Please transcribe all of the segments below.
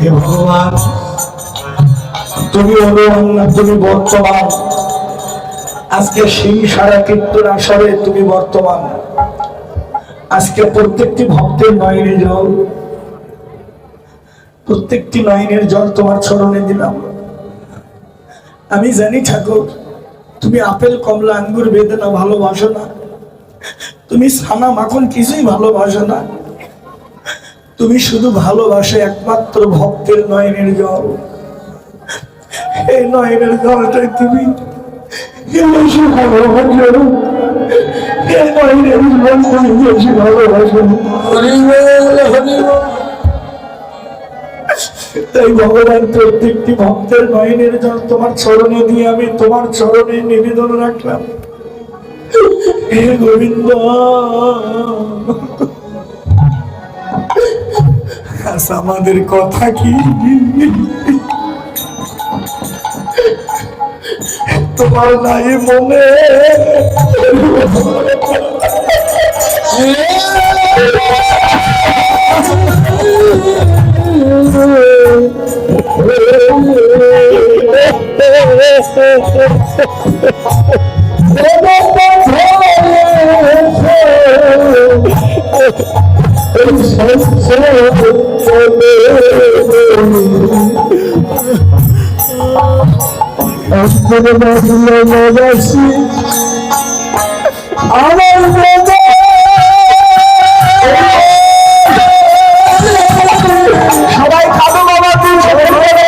হে ভগবান, তুমি অনুমান তুমি বর্তমান। আজকে সেই সারা কীর্তন আসরে তুমি বর্তমান। আজকে প্রত্যেকটি ভক্তের নয়নে জল। প্রত্যেকটি নয়নের জল তোমার চরণে দিলাম। আমি জানি ঠাকুর, তুমি আপেল, কমলা, আঙ্গুর, বেদনা ভালোবাসো না। তুমি ছানা, মাখন কিছুই ভালোবাসো না। তুমি শুধু ভালোবাসো একমাত্র ভক্তের নয়নের জল। এই নয়নের জলটাই তুমি। তাই ভগবান প্রত্যেকটি ভক্তের নয়নের জল তোমার চরণে দিয়ে আমি তোমার চরণে নিবেদন রাখলাম। হে গোবিন্দ! আজ আমাদের কথা কি? তোমার নাই মনে। আমার সবাই খাব বাবা তুই গোবিন্দ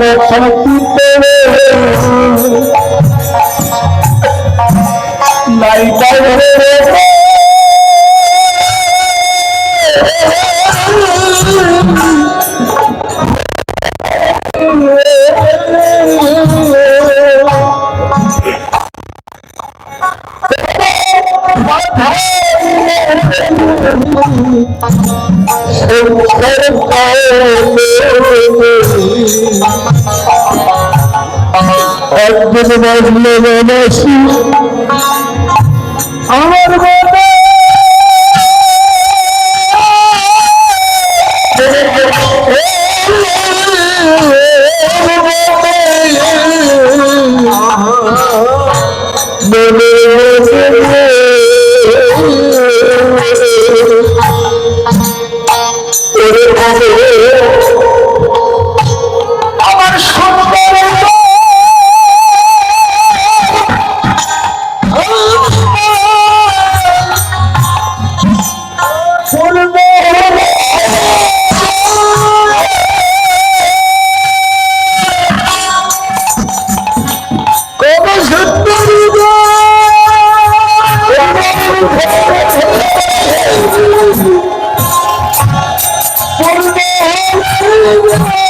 করে নাই একজন বাজলে আমার বাবা Hallelujah.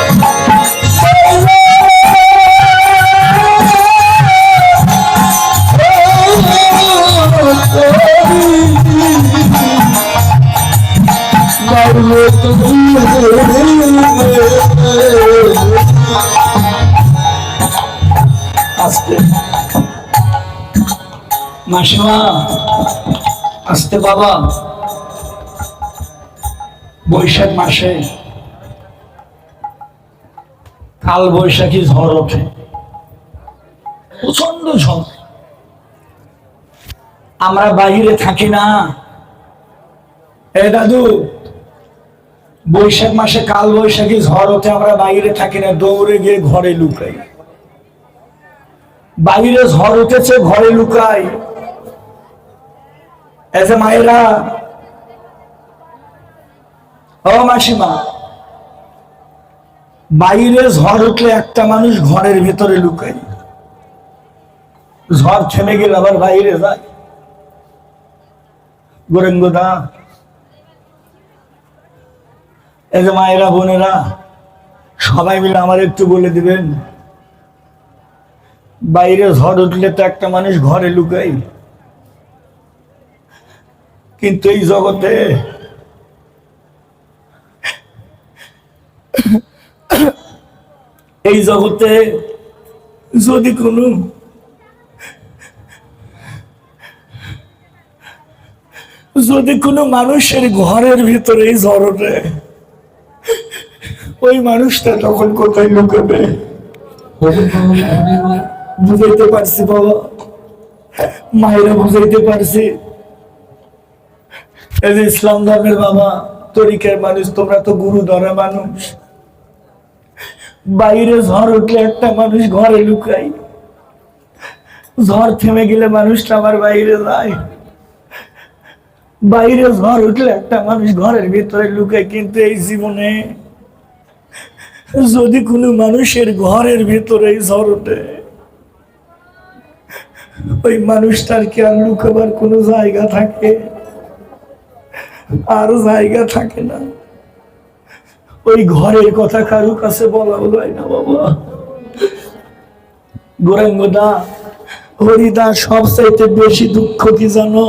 মাসিমা আস্তে বাবা। বৈশাখ মাসে কাল বৈশাখী ঝড় ওঠে। প্রচণ্ড ঝড়। আমরা বাহিরে থাকি না। এ দাদু, বৈশাখ মাসে কাল বৈশাখী ঝড় ওঠে, আমরা বাইরে থাকি না, দৌড়ে গিয়ে ঘরে লুকাই। বাইরে ঝড় উঠেছে, ঘরে লুকাই এসে মায়েরা, ও মাসিমা বাইরে ঝড় উঠলে একটা মানুষ ঘরের ভিতরে লুকাই ঝড় থেমে গেলে আবার বাইরে যায়। গোরেঙ্গদা এই যে মায়েরা, বোনেরা, সবাই মিলে আমার একটু বলে দিবেন। বাইরে ঝড় উঠলে তো একটা মানুষ ঘরে লুকাই কিন্তু এই জগতে এই জগতে যদি কোনো যদি কোনো মানুষের ঘরের ভিতরে এই ঝড় ওঠে, ওই মানুষটা তখন কোথায় লুকাবে? বুঝাইতে পারছি বাবা। মায়েরা বুঝাইতে পারছি। এই যে ইসলাম ধর্মের বাবা, তরিকের মানুষ, তোমরা তো গুরু ধরা মানুষ। বাইরে ঝড় উঠলে একটা মানুষ ঘরে লুকাই ঝড় থেমে গেলে মানুষটা আবার বাইরে যায়। বাইরে ঝড় উঠলে একটা মানুষ ঘরের ভিতরে লুকায়, কিন্তু এই জীবনে যদি কোনো মানুষের ঘরের ভিতরে ঝড় ওঠে ওই মানুষটার কি আর লুকাবার কোনো জায়গা থাকে? আর জায়গা থাকে না। ওই ঘরের কথা কারও কাছে বলা হয় না বাবা। গোরাঙ্গদা, হরিদা সব চাইতে বেশি দুঃখ কি জানো?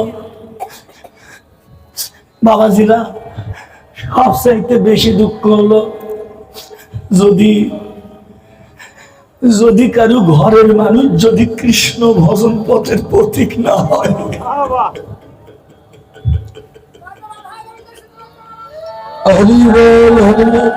বাবাজিরা সব চাইতে বেশি দুঃখ হলো যদি যদি কারও ঘরের মানুষ যদি কৃষ্ণ ভজন পথের প্রতীক না হয় হরি বল হরি বল।